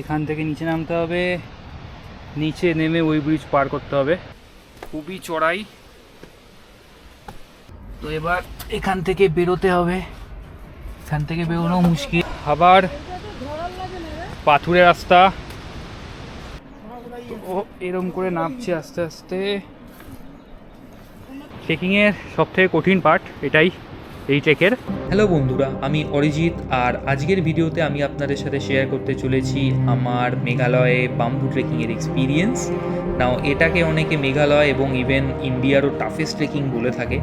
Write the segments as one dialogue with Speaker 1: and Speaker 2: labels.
Speaker 1: এখান থেকে নিচে নামতে হবে। নিচে নেমে ওই ব্রিজ পার করতে হবে। খুবই চড়াই। তো এবার এখান থেকে বেরোতে হবে। এখান থেকে বেরোনো মুশকিল। আবার পাথুরে রাস্তা। তো এরম করে নামছে আস্তে আস্তে। ট্রেকিংয়ের সব থেকে কঠিন পার্ট এটাই। এই ট্রেকের
Speaker 2: হ্যালো বন্ধুরা, আমি অরিজিৎ আর আজকের ভিডিওতে আমি আপনাদের সাথে শেয়ার করতে চলেছি আমার মেঘালয়ে বাম্বু ট্রেকিংয়ের এক্সপিরিয়েন্স নাও এটাকে অনেকে মেঘালয় এবং ইভেন ইন্ডিয়ারও টাফেস্ট ট্রেকিং বলে থাকে।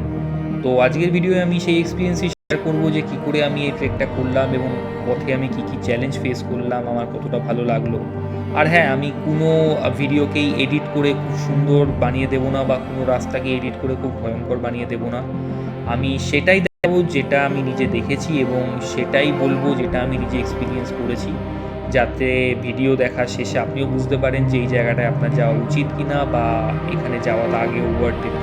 Speaker 2: তো আজকের ভিডিওয়ে আমি সেই এক্সপিরিয়েন্সই শেয়ার করব যে কী করে আমি এই ট্রেকটা করলাম এবং পথে আমি কী কী চ্যালেঞ্জ ফেস করলাম, আমার কতটা ভালো লাগল। আর হ্যাঁ আমি কোনো ভিডিওকেই এডিট করে খুব সুন্দর বানিয়ে দেবো না বা কোনো রাস্তাকে এডিট করে খুব ভয়ঙ্কর বানিয়ে দেবো না। আমি সেটাই দেখাবো যেটা আমি নিজে দেখেছি এবং সেটাই বলব যেটা আমি নিজে এক্সপিরিয়েন্স করেছি। যাতে ভিডিও দেখার শেষে আপনিও বুঝতে পারেন যে এই জায়গাটায় আপনার যাওয়া উচিত কিনা বা এখানে যাওয়ার আগে ওভার কিনা।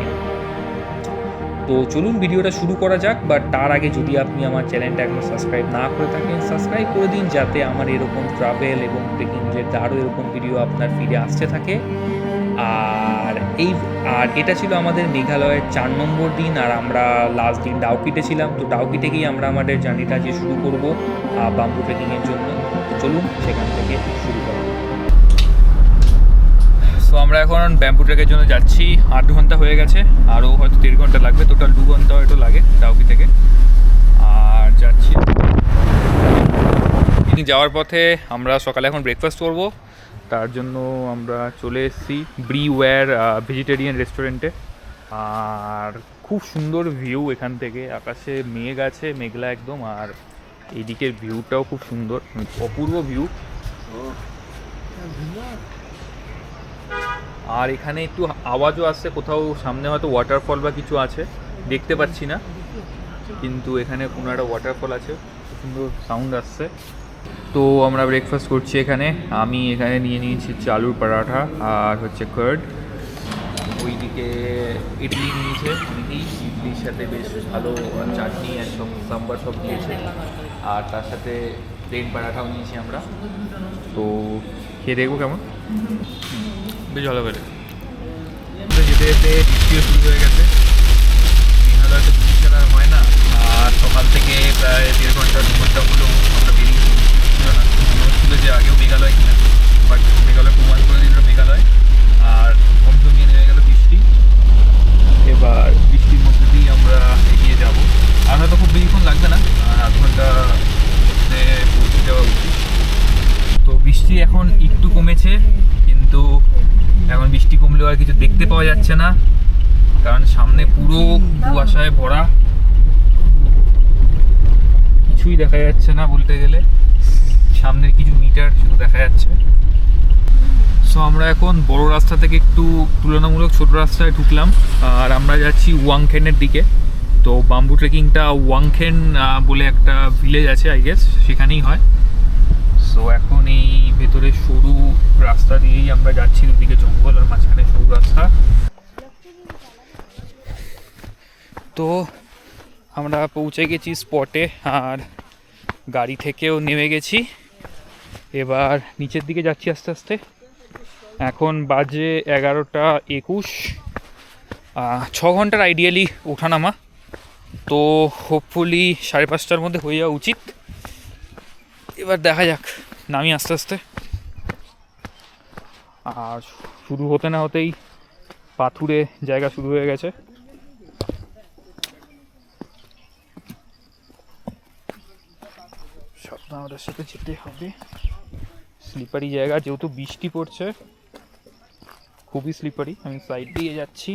Speaker 2: তো চলুন ভিডিওটা শুরু করা যাক বাট তার আগে যদি আপনি আমার চ্যানেলটা এখনও সাবস্ক্রাইব না করে থাকেন সাবস্ক্রাইব করে দিন যাতে আমার এরকম ট্রাভেল এবং ট্রেকিং রিলেটেড আরও এরকম ভিডিও আপনার ফিরে আসতে থাকে। আর এই, আর এটা ছিল আমাদের মেঘালয়ের চার নম্বর দিন, আর আমরা লাস্ট দিন ডাউকিতে ছিলাম। তো ডাউকিতে গিয়ে আমরা আমাদের জার্নিটা যে শুরু করব বাম্বু ট্রেকিংয়ের জন্য। তো চলুন সেখান থেকে শুরু করা যাক।
Speaker 1: সো আমরা এখন ব্যাম্বু ট্রেকের জন্য যাচ্ছি। আট ঘণ্টা হয়ে গেছে, আরও হয়তো দেড় ঘণ্টা লাগবে। টোটাল দু ঘণ্টা হয়তো লাগে ডাউকি থেকে। আর যাচ্ছি। যাওয়ার পথে আমরা সকালে এখন ব্রেকফাস্ট করব। তার জন্য আমরা চলে এসেছি ব্রি ওয়্যার ভেজিটেরিয়ান রেস্টুরেন্টে আর খুব সুন্দর ভিউ এখান থেকে। আকাশে মেঘ আছে, মেঘলা একদম, আর এইদিকের ভিউটাও খুব সুন্দর, অপূর্ব ভিউ আর এখানে একটু আওয়াজও আসছে, কোথাও সামনে হয়তো ওয়াটারফল বা কিছু আছে, দেখতে পাচ্ছি না। কিন্তু এখানে কোনো একটা ওয়াটারফল আছে সুন্দর সাউন্ড আসছে। তো আমরা ব্রেকফাস্ট করছি এখানে। আমি এখানে নিয়ে নিয়েছি চালুর পরাঠা আর হচ্ছে কার্ড ওইদিকে ইডলি নিয়েছে অনেকেই। ইডলির সাথে বেশ ভালো চাটনি আর সব সাম্বার সব দিয়েছে। আর তার সাথে প্লেন পরাঠাও নিয়েছি আমরা। তো খেয়ে দেখব কেমন? বেশ ভালো করে। যেতে যেতে বৃষ্টিও শুরু হয়ে গেছে। বৃষ্টি ছাড়া হয় না। আর সকাল থেকে প্রায় দেড় ঘণ্টা দু ঘণ্টা হলো আমরা বেরিয়েছি বৃষ্টি ছিল না হচ্ছিল যে আগেও মেঘালয় কিনা। বাট মেঘালয় প্রমাণ করে দিল মেঘালয়। আর কম জমিয়ে নেমে গেল বৃষ্টি। এবার বৃষ্টির মধ্যে দিয়েই আমরা এগিয়ে যাব। আর হয়তো খুব বেশিক্ষণ লাগবে না। আধ ঘণ্টা মধ্যে পৌঁছে যাওয়া উচিত। তো বৃষ্টি এখন একটু কমেছে, কিন্তু এখন বৃষ্টি কমলেও আর কিছু দেখতে পাওয়া যাচ্ছে না। কারণ সামনে পুরো কুয়াশায় ভরা। কিছুই দেখা যাচ্ছে না বলতে গেলে। সামনের কিছু মিটার শুধু দেখা যাচ্ছে। সো আমরা এখন বড় রাস্তা থেকে একটু তুলনামূলক ছোট রাস্তায় ঢুকলাম, আর আমরা যাচ্ছি ওয়াংখেনের দিকে। তো বাম্বু ট্রেকিংটা ওয়াংখেন বলে একটা ভিলেজ আছে আই গেস সেখানেই হয়। সো এখন এই ভেতরে সরু রাস্তা দিয়েই আমরা যাচ্ছি, দুদিকে জঙ্গল আর মাঝখানে সরু রাস্তা। তো, আমরা পৌঁছে গেছি স্পটে আর গাড়ি থেকেও নেমে গেছি। এবার নিচের দিকে যাচ্ছি আস্তে আস্তে। এখন বাজে এগারোটা একুশ। ছ ঘণ্টার আইডিয়ালি ওঠানামা। তো হোপফুলি সাড়ে পাঁচটার মধ্যে হয়ে যাওয়া উচিত। এবার দেখা যাক, নামি আস্তে আস্তে। আর শুরু হতে না হতেই পাথুরে জায়গা শুরু হয়ে গেছে। সাথে যেতে হবে। স্লিপারি জায়গা, যেহেতু বৃষ্টি পড়ছে, খুবই স্লিপারি আমি সাইড দিয়ে যাচ্ছি,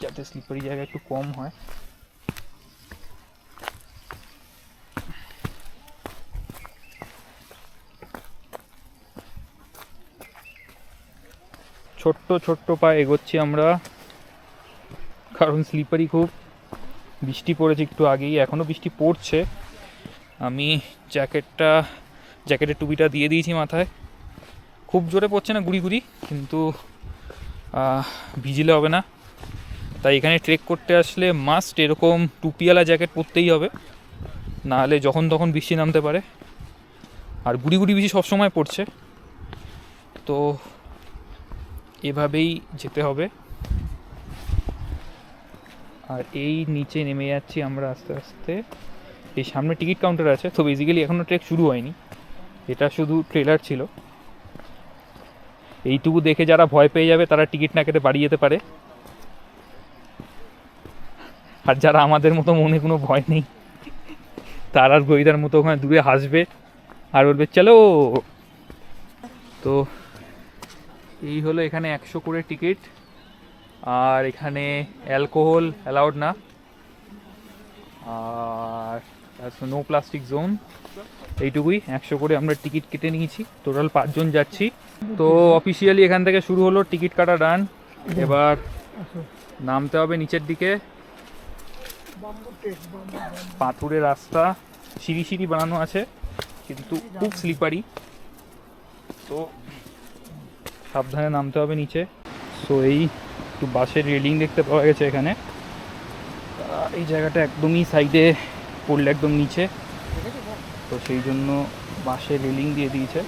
Speaker 1: যাতে স্লিপারি জায়গা একটু কম হয়। ছোট্ট ছোট্ট পায়ে এগোচ্ছি আমরা, কারণ স্লিপারি খুব। বৃষ্টি পড়েছে একটু আগেই এখনও বৃষ্টি পড়ছে। আমি জ্যাকেটটা জ্যাকেটের টুপিটা দিয়ে দিয়েছি মাথায়। খুব জোরে পড়ছে না গুড়ি গুড়ি, কিন্তু ভিজলে হবে না। তাই এখানে ট্রেক করতে আসলে মাস্ট এরকম টুপিওয়ালা জ্যাকেট পরতেই হবে। নাহলে যখন তখন বৃষ্টি নামতে পারে। আর গুড়ি গুড়ি বৃষ্টি সবসময় পড়ছে। তো, এভাবেই যেতে হবে। আর এই নিচে নেমে যাচ্ছি আমরা আস্তে আস্তে। এই সামনে টিকিট কাউন্টার আছে, তো বেসিক্যালি এখনও ট্রেক শুরু হয়নি। এটা শুধু ট্রেলার ছিল। এইটুকু দেখে যারা ভয় পেয়ে যাবে, তারা টিকিট না কেটে বাড়ি যেতে পারে। আর যারা আমাদের মতো মনে কোনো ভয় নেই, তার আর গরিদার মতো ওখানে দূরে হাসবে আর বলবে, চলো। তো এই হলো এখানে একশো করে টিকিট আর এখানে অ্যালকোহল অ্যালাউড না। আর নো প্লাস্টিক জোন এইটুকুই, একশো করে আমরা টিকিট কেটে নিয়েছি। টোটাল পাঁচজন যাচ্ছি। তো অফিসিয়ালি এখান থেকে শুরু হলো, টিকিট কাটা ডান। এবার নামতে হবে নিচের দিকে। পাথুরে রাস্তা, সিঁড়ি সিঁড়ি বানানো আছে, কিন্তু খুব স্লিপারি তো সাবধানে নামতে হবে নিচে। সো এই একটু বাসের রেলিং দেখতে পাওয়া গেছে এখানে। এই জায়গাটা একদমই সাইডে পড়লে একদম নিচে। তো সেই জন্য বাসের রেলিং দিয়ে দিয়েছে।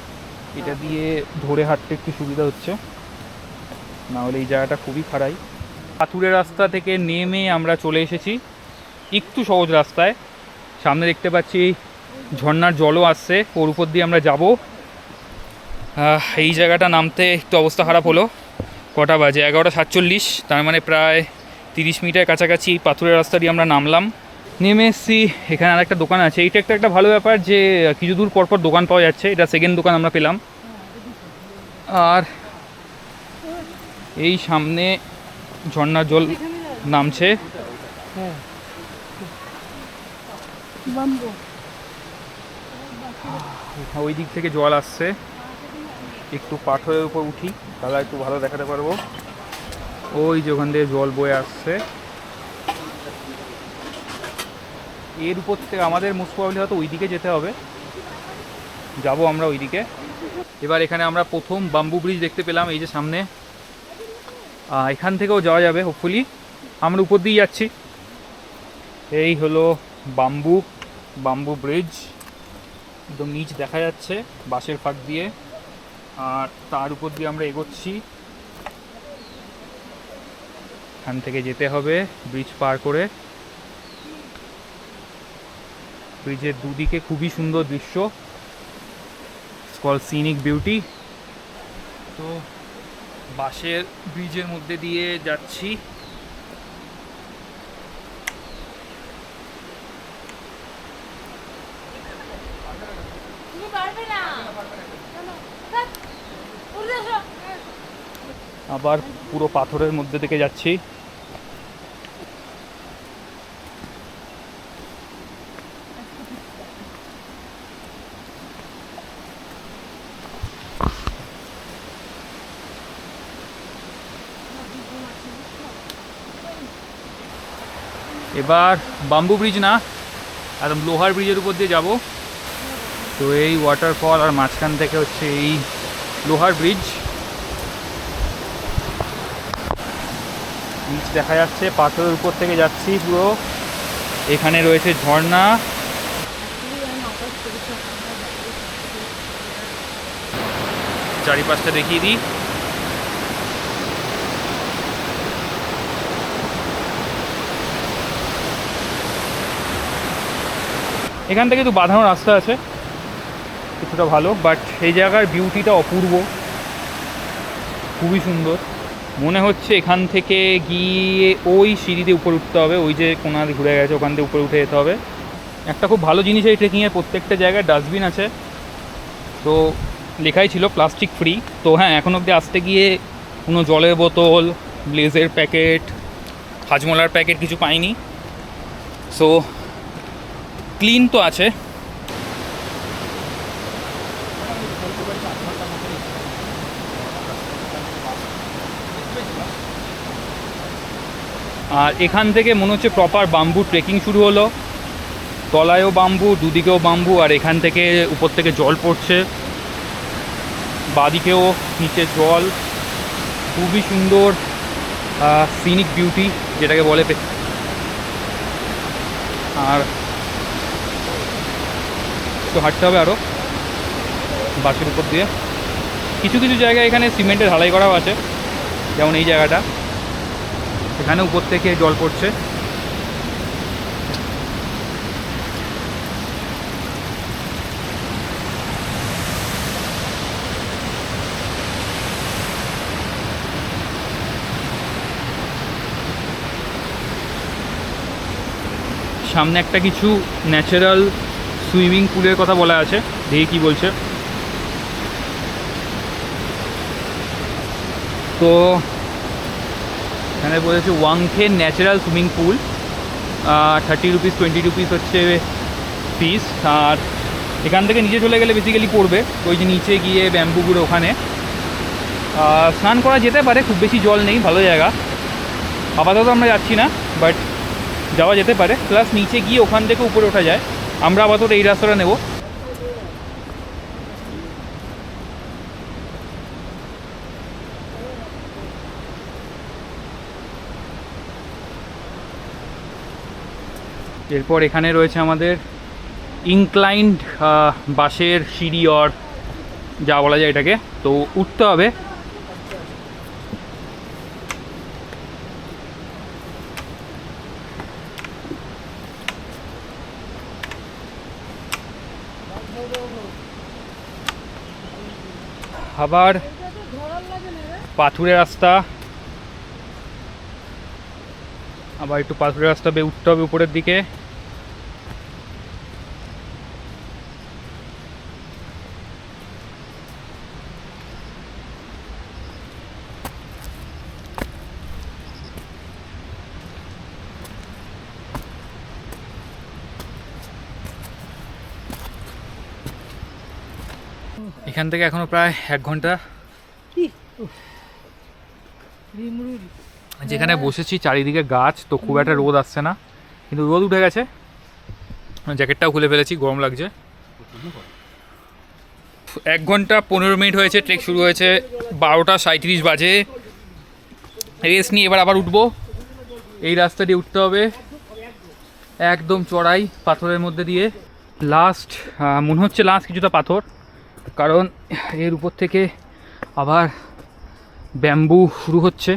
Speaker 1: এটা দিয়ে ধরে হাঁটতে একটু সুবিধা হচ্ছে। না হলে এই জায়গাটা খুবই খারাই পাথুরে রাস্তা থেকে নেমে আমরা চলে এসেছি। একটু সহজ রাস্তায়। সামনে দেখতে পাচ্ছি ঝর্নার জলও আসছে। ওর উপর দিয়ে আমরা যাব। এই জায়গাটা নামতে একটু অবস্থা খারাপ হলো। কটা বাজে? এগারোটা সাতচল্লিশ। তার মানে প্রায় তিরিশ মিনিটের কাছাকাছি এই পাথুরের রাস্তা দিয়ে আমরা নামলাম। নেমে এসছি, এখানে আর একটা দোকান আছে। এইটা একটা একটা ভালো ব্যাপার যে, কিছু দূর পর পর দোকান পাওয়া যাচ্ছে। এটা সেকেন্ড দোকান আমরা পেলাম। আর এই সামনে ঝর্ণার জল নামছে। ওই দিক থেকে জল আসছে। একটু পাথরের উপর উঠি, তাহলে একটু ভালো দেখাতে পারব। ওই যে ওখান থেকে জল বয়ে আসছে। এর উপর থেকে আমাদের মোস্ট প্রবলি হয়তো ওইদিকে যেতে হবে। যাব আমরা ওইদিকে। এবার এখানে আমরা প্রথম বাম্বু ব্রিজ দেখতে পেলাম, এই যে সামনে। এখান থেকেও যাওয়া যাবে হোপফুলি আমরা উপর দিয়ে যাচ্ছি। এই হলো বাম্বু বাম্বু ব্রিজ একদম নিচ দেখা যাচ্ছে বাসের ফাঁক দিয়ে। আর তার উপর দিয়ে আমরা এগোচ্ছি। এখান থেকে যেতে হবে ব্রিজ পার করে। ব্রিজের দুদিকে খুবই সুন্দর দৃশ্য। কল সিনিক বিউটি তো বাসের ব্রিজের মধ্যে দিয়ে যাচ্ছি। আবার পুরো পাথরের মধ্যে থেকে যাচ্ছি। এবার বাম্বু ব্রিজ না, একদম লোহার ব্রিজের উপর দিয়ে যাব। তো এই ওয়াটারফল আর মাঝখান থেকে হচ্ছে এই লোহার ব্রিজ নিচ দেখা যাচ্ছে, পাথরের উপর থেকে যাচ্ছি পুরো। এখানে রয়েছে ঝর্ণা। চারিপাশটা দেখিয়ে দিই। এখান থেকে তো বাঁধানো রাস্তা আছে, কিছুটা ভালো বাট এই জায়গার বিউটিটা অপূর্ব। খুবই সুন্দর। মনে হচ্ছে এখান থেকে গিয়ে ওই সিঁড়িতে উপরে উঠতে হবে, ওই যে কোনার ঘুরে গেছে, ওখান থেকে উপরে উঠে যেতে হবে। একটা খুব ভালো জিনিস এই ট্রেকিংয়ের প্রত্যেকটা জায়গায় ডাস্টবিন আছে। তো লেখাই ছিল প্লাস্টিক ফ্রি তো হ্যাঁ এখন অবধি আসতে গিয়ে কোনো জলের বোতল ব্লেজের প্যাকেট হাজমোলার প্যাকেট কিছু পাইনি। সো ক্লিন তো আছে। আর এখান থেকে মনে হচ্ছে প্রপার বাম্বু ট্রেকিং শুরু হলো। তলায়ও বাম্বু দুদিকেও বাম্বু আর এখান থেকে উপর থেকে জল পড়ছে। বাদিকেও নিচে জল। খুবই সুন্দর সিনিক বিউটি যেটাকে বলে আর একটু হাঁটতে হবে আরও বাসের উপর দিয়ে। কিছু কিছু জায়গায় এখানে সিমেন্টের ঢালাই করাও আছে, যেমন এই জায়গাটা। এখানে উপর থেকে জল পড়ছে। সামনে একটা কিছু ন্যাচারাল সুইমিং পুলের কথা বলা আছে। দেখি কি বলছে। তো, এখানে বলেছে Wangkhe natural swimming pool thirty rupees twenty rupees হচ্ছে ফিস আর এখান থেকে নিচে চলে গেলে বেসিক্যালি পড়বে, ওই যে নিচে গিয়ে ব্যাম্বুগুলো ওখানে। স্নান করা যেতে পারে, খুব বেশি জল নেই, ভালো জায়গা। আপাতত আমরা যাচ্ছি না বাট যাওয়া যেতে পারে। প্লাস নিচে গিয়ে ওখান থেকে উপরে ওঠা যায়। আমরা আপাতত এই রাস্তাটা নেব। এরপর এখানে রয়েছে আমাদের ইনক্লাইন্ড বাসের সিঁড়ি অর যা বলা যায় এটাকে। তো উঠতে হবে। আবার পাথুরে রাস্তা। আবার একটু পাথুরে রাস্তা বে উঠতে হবে উপরের দিকে। এখান থেকে এখনও প্রায় এক ঘণ্টা। যেখানে বসেছি চারিদিকে গাছ তো খুব একটা রোদ আসছে না। কিন্তু রোদ উঠে গেছে। জ্যাকেটটাও খুলে ফেলেছি গরম লাগছে। এক ঘণ্টা পনেরো মিনিট হয়েছে ট্রেক শুরু হয়েছে। বারোটা সাঁত্রিশ বাজে। রেস্ট নিয়ে এবার আবার উঠবো। এই রাস্তা দিয়ে উঠতে হবে। একদম চড়াই পাথরের মধ্যে দিয়ে। লাস্ট মনে হচ্ছে লাস্ট কিছুটা পাথর। কারণ এর উপর থেকে আবার ব্যাম্বু শুরু হচ্ছে।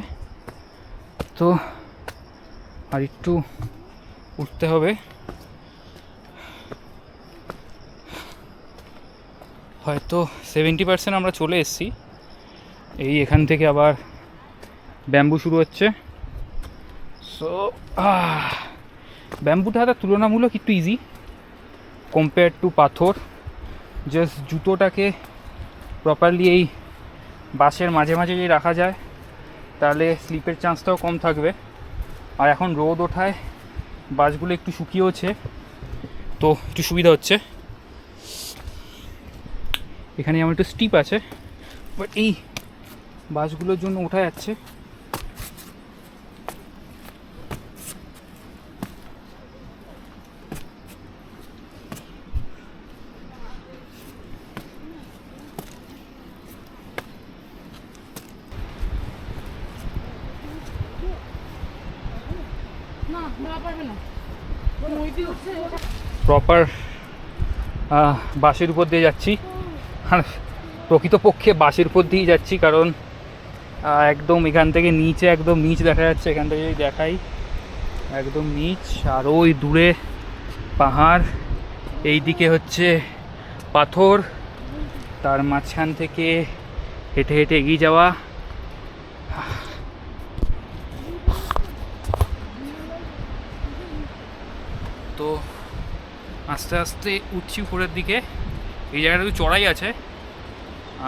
Speaker 1: তো আর একটু উঠতে হবে। হয়তো সেভেন্টি পার্সেন্ট আমরা চলে এসেছি। এই এখান থেকে আবার ব্যাম্বু শুরু হচ্ছে। সো ব্যাম্বুটা তুলনামূলক একটু ইজি কম্পেয়ার টু পাথর। জাস্ট জুতোটাকে প্রপারলি এই বাসের মাঝে মাঝে যদি রাখা যায়, তাহলে স্লিপের চান্সটাও কম থাকবে। আর এখন রোদ ওঠায় বাসগুলো একটু শুকিয়েওছে, তো একটু সুবিধা হচ্ছে। এখানে আমার একটু স্টিপ আছে বাট এই বাসগুলোর জন্য ওঠা যাচ্ছে
Speaker 3: না না পারবে না ওই দিয়ে উঠছে
Speaker 1: প্রপার বাসের উপর দিয়ে যাচ্ছি। আর প্রকৃতপক্ষে বাসের উপর দিয়েই যাচ্ছি কারণ একদম এখান থেকে নিচে, একদম নিচ দেখা যাচ্ছে। এখান থেকে যদি দেখাই, একদম নিচ। আর ওই দূরে পাহাড় এই দিকে হচ্ছে পাথর। তার মাঝখান থেকে হেঁটে হেঁটে এগিয়ে যাওয়া। তো আস্তে আস্তে উঠছি উপরের দিকে। এই জায়গাটা একটু চড়াই আছে।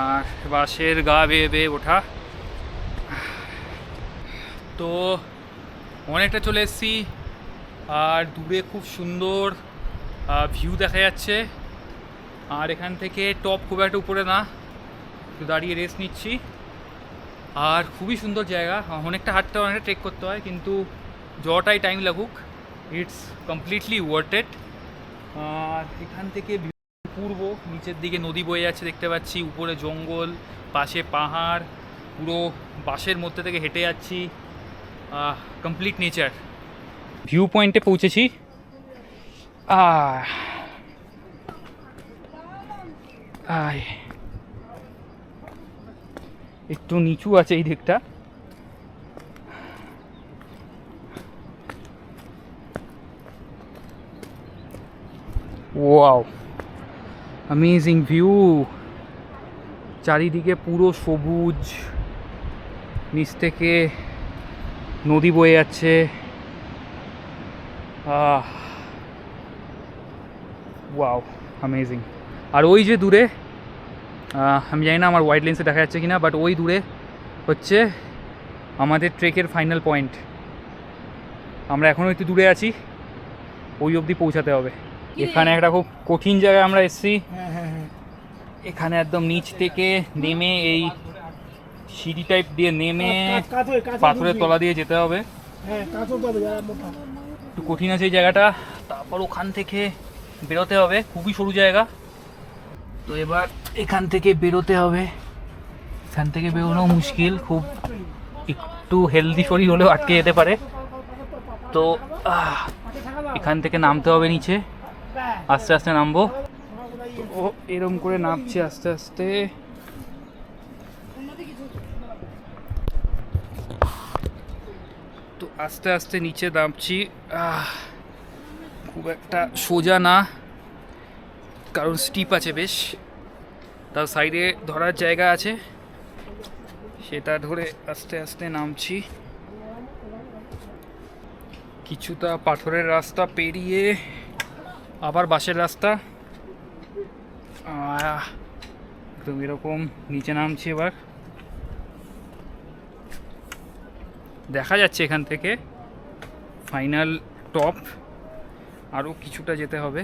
Speaker 1: আর বাসের গা বেয়ে বেয়ে ওঠা। তো অনেকটা চলে এসেছি। আর দূরে খুব সুন্দর ভিউ দেখা যাচ্ছে। আর এখান থেকে টপ খুব একটা উপরে না। একটু দাঁড়িয়ে রেস্ট নিচ্ছি। আর খুবই সুন্দর জায়গা। অনেকটা হাঁটতে অনেকটা ট্রেক করতে হয়, কিন্তু যটাই টাইম লাগুক। ইটস কমপ্লিটলি ওয়ার্টেড আর এখান থেকে পূর্ব, নিচের দিকে নদী বয়ে যাচ্ছে, দেখতে পাচ্ছি। উপরে জঙ্গল, পাশে পাহাড়, পুরো বাসের মধ্যে থেকে হেঁটে যাচ্ছি। কমপ্লিট নেচার ভিউ পয়েন্টে পৌঁছেছি। একটু নিচু আছে এই দিকটা। ওয়াও অ্যামেজিং ভিউ চারিদিকে পুরো সবুজ। নিচ থেকে নদী বয়ে যাচ্ছে। ওয়াও অ্যামেজিং আর ওই যে দূরে আমি জানি না আমার ওয়াইড লেন্সে দেখা যাচ্ছে কিনা বাট ওই দূরে হচ্ছে আমাদের ট্রেকের ফাইনাল পয়েন্ট আমরা এখনও একটু দূরে আছি। ওই অবধি পৌঁছাতে হবে। এখানে একটা খুব কঠিন জায়গায় আমরা এসেছি।
Speaker 4: হ্যাঁ হ্যাঁ হ্যাঁ।
Speaker 1: এখানে একদম নিচ থেকে নেমে এই সিঁড়ি টাইপ দিয়ে নেমে পাথরের তলা দিয়ে যেতে হবে।
Speaker 4: হ্যাঁ
Speaker 1: একটু কঠিন আছে এই জায়গাটা। তারপর ওখান থেকে বেরোতে হবে। খুবই সরু জায়গা। তো এবার এখান থেকে বেরোতে হবে। এখান থেকে বেরোনো মুশকিল। খুব একটু হেলদি শরীর হলেও আটকে যেতে পারে। তো এখান থেকে নামতে হবে নিচে। আস্তে আস্তে নামবো। ও, এরম করে নামছি আস্তে আস্তে। তো আস্তে আস্তে নিচে নামছি। খুব একটা সোজা না, কারণ স্টিপ আছে বেশ। তার সাইডে ধরার জায়গা আছে। সেটা ধরে আস্তে আস্তে নামছি। কিছুটা পাথরের রাস্তা পেরিয়ে আবার বাসের রাস্তা। একদম এরকম নিচে নামছি এবার। দেখা যাচ্ছে এখান থেকে ফাইনাল টপ। আরও কিছুটা যেতে হবে।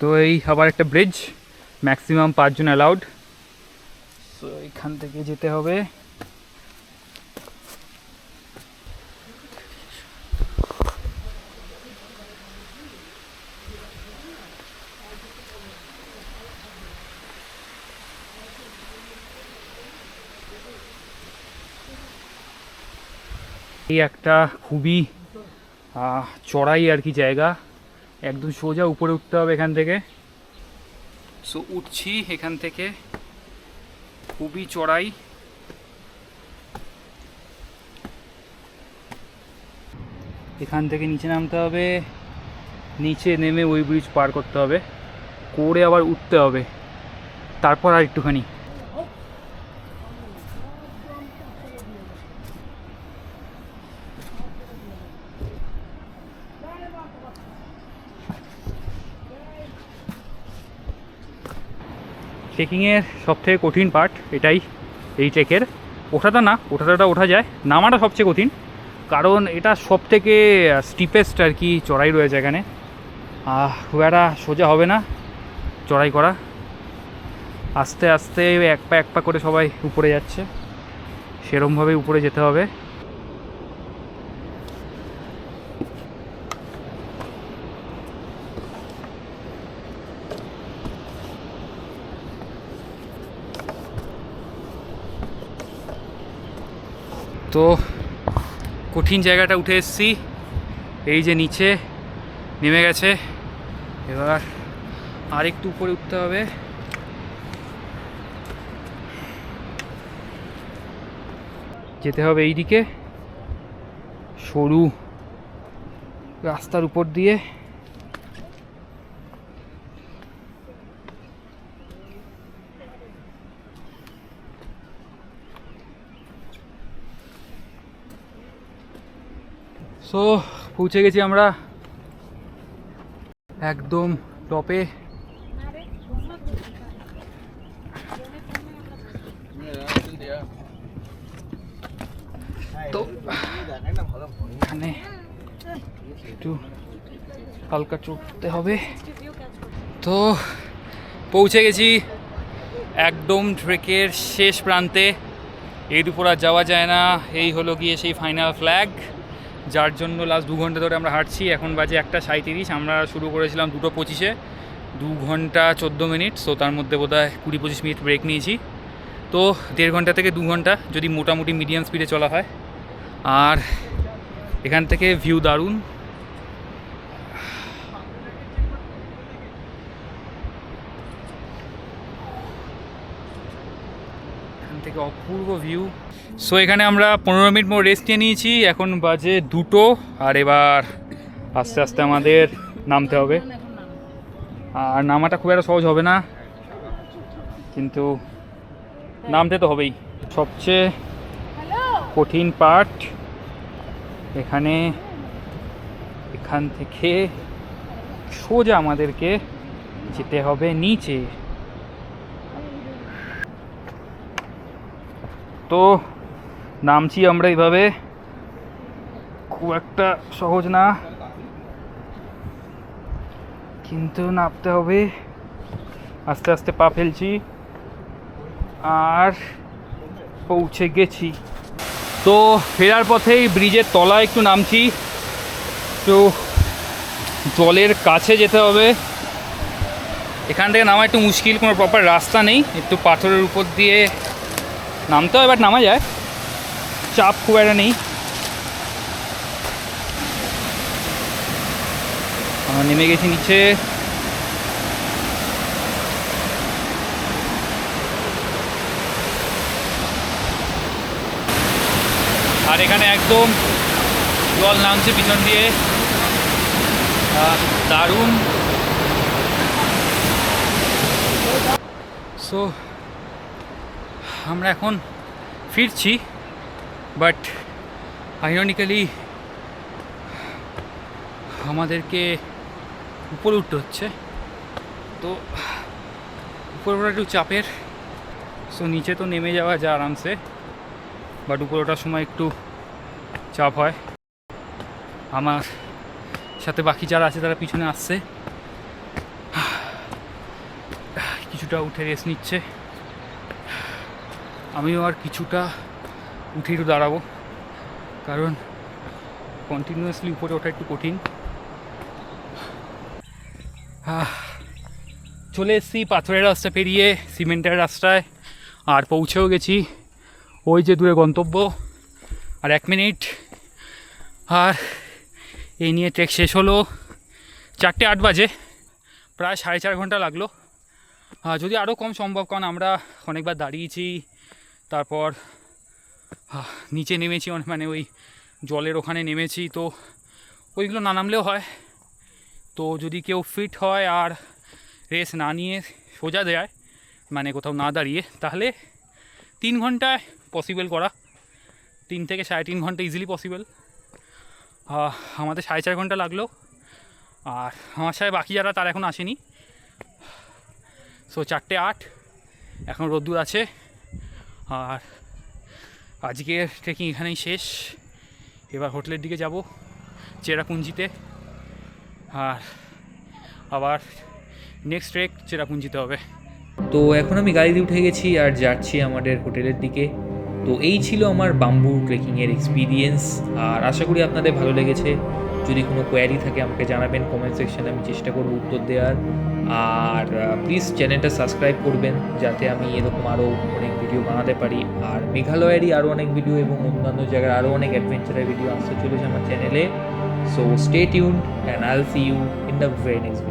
Speaker 1: তো এই আবার একটা ব্রিজ, ম্যাক্সিমাম পাঁচজন অ্যালাউড। তো এখান থেকে যেতে হবে। এই একটা খুবই চড়াই আর কি জায়গা। একদম সোজা উপরে উঠতে হবে এখান থেকে। সো উঠছি এখান থেকে। খুবই চড়াই। এখান থেকে নিচে নামতে হবে। নিচে নেমে ওই ব্রিজ পার করতে হবে। করে আবার উঠতে হবে। তারপর আর একটুখানি। ট্রেকিংয়ের সবথেকে কঠিন পার্ট এটাই এই ট্রেকের ওঠাটা না, ওঠাটা ওঠা যায়। নামাটা সবচেয়ে কঠিন। কারণ এটা সব থেকে স্টিপেস্ট আর কি চড়াই রয়েছে এখানে। খুব একটা সোজা হবে না চড়াই করা। আস্তে আস্তে এক পা এক পা করে সবাই উপরে যাচ্ছে। সেরমভাবেই উপরে যেতে হবে। তো কঠিন জায়গাটা উঠে এসেছি। এই যে নিচে নেমে গেছে। এবার আর একটু উপরে উঠতে হবে। যেতে হবে এই দিকে সরু রাস্তার উপর দিয়ে। সো পৌঁছে গেছি আমরা। একদম টপে। তো, এখানে একটু হালকা চড়তে হবে। তো, পৌঁছে গেছি একদম ট্রেকের শেষ প্রান্তে। এর উপর আর যাওয়া যায় না। এই হলো গিয়ে সেই ফাইনাল ফ্ল্যাগ যার জন্য লাস্ট দু ঘণ্টা ধরে আমরা হাঁটছি, এখন বাজে একটা সাঁত্রিশ আমরা শুরু করেছিলাম দুটো পঁচিশে, দু ঘণ্টা চোদ্দ মিনিট সো তার মধ্যে বোধহয় কুড়ি পঁচিশ মিনিট ব্রেক নিয়েছি। তো দেড় ঘণ্টা থেকে দু ঘণ্টা, যদি মোটামুটি মিডিয়াম স্পিডে চলা হয়। আর এখান থেকে ভিউ দারুণ এখান থেকে অপূর্ব ভিউ সো এখানে আমরা পনেরো মিনিট মতো রেস্ট নিয়ে নিয়েছি। এখন বাজে দুটো, আর এবার আস্তে আস্তে আমাদের নামতে হবে। আর নামাটা খুব একটা সহজ হবে না, কিন্তু নামতে তো হবেই। সবচেয়ে কঠিন পার্ট এখানে, এখান থেকে সোজা আমাদেরকে যেতে হবে নিচে। তো নামছি আমরা এইভাবে। খুব একটা সহজ না। কিন্তু নামতে হবে। আস্তে আস্তে পা ফেলছি। আর পৌঁছে গেছি। তো ফেরার পথেই ব্রিজের তলায় একটু নামছি। তো জলের কাছে যেতে হবে। এখান থেকে নামা একটু মুশকিল, কোনো প্রপার রাস্তা নেই। একটু পাথরের উপর দিয়ে নামতে হয় বাট নামা যায়। চাপ খুব একটা নেই। নেমে গেছি নিচে। আর এখানে একদম জল নামছে পিছন দিয়ে। দারুণ। সো আমরা এখন ফিরছি বাট আইরনিক্যালি আমাদেরকে উপরে উঠতে হচ্ছে। তো উপরে ওঠা একটু চাপের সো নিচে তো নেমে যাওয়া যায় আরামসে বাট উপরে ওঠার সময় একটু চাপ হয়। আমার সাথে বাকি যারা আছে তারা পিছনে আসছে। কিছুটা উঠে রেস্ট নিচ্ছে। আমিও আর কিছুটা উঠে একটু দাঁড়াবো, কারণ কন্টিনিউয়াসলি উপরে ওঠা একটু কঠিন। চলে এসেছি পাথরের রাস্তা পেরিয়ে, সিমেন্টের রাস্তায়, আর পৌঁছেও গেছি। ওই যে দূরে গন্তব্য, আর এক মিনিট। আর এই নিয়ে ট্রেক শেষ হলো চারটে আট বাজে, প্রায় সাড়ে চার ঘণ্টা লাগল। যদি আরও কম সম্ভব, কারণ আমরা অনেকবার দাঁড়িয়েছি তারপর নিচে নেমেছি অনেক- মানে ওই জলের ওখানে নেমেছি। তো ওইগুলো না নামলেও হয়। তো যদি কেউ ফিট হয় আর রেস না নিয়ে সোজা দেয় মানে কোথাও না দাঁড়িয়ে, তাহলে তিন ঘন্টায় পসিবল করা। তিন থেকে সাড়ে তিন ঘণ্টা ইজিলি পসিবল আমাদের সাড়ে চার ঘণ্টা লাগল। আর আমার সাথে বাকি যারা, তারা এখন আসেনি। সো চারটে আট। এখন রোদ্দুর আছে। আর আজকের ট্রেকিং এখানেই শেষ। এবার হোটেলের দিকে যাব, চেরাপুঞ্জিতে। আর আবার নেক্সট ট্রেক চেরাপুঞ্জিতে হবে।
Speaker 2: তো এখন আমি গাড়িতে উঠে গেছি আর যাচ্ছি আমাদের হোটেলের দিকে। তো এই ছিল আমার বাম্বু ট্রেকিংয়ের এক্সপিরিয়েন্স আর আশা করি আপনাদের ভালো লেগেছে। যদি কোনো কোয়ারি থাকে আমাকে জানাবেন কমেন্ট সেকশনে আমি চেষ্টা করব উত্তর দেওয়ার। আর প্লিজ চ্যানেলটা সাবস্ক্রাইব করবেন যাতে আমি এরকম আরও অনেক ভিডিও বানাতে পারি। আর মেঘালয়েরই আরও অনেক ভিডিও এবং অন্যান্য জায়গার আরও অনেক অ্যাডভেঞ্চারের ভিডিও আসতে চলেছে আমার চ্যানেলে so stay tuned and I'll see you in the very next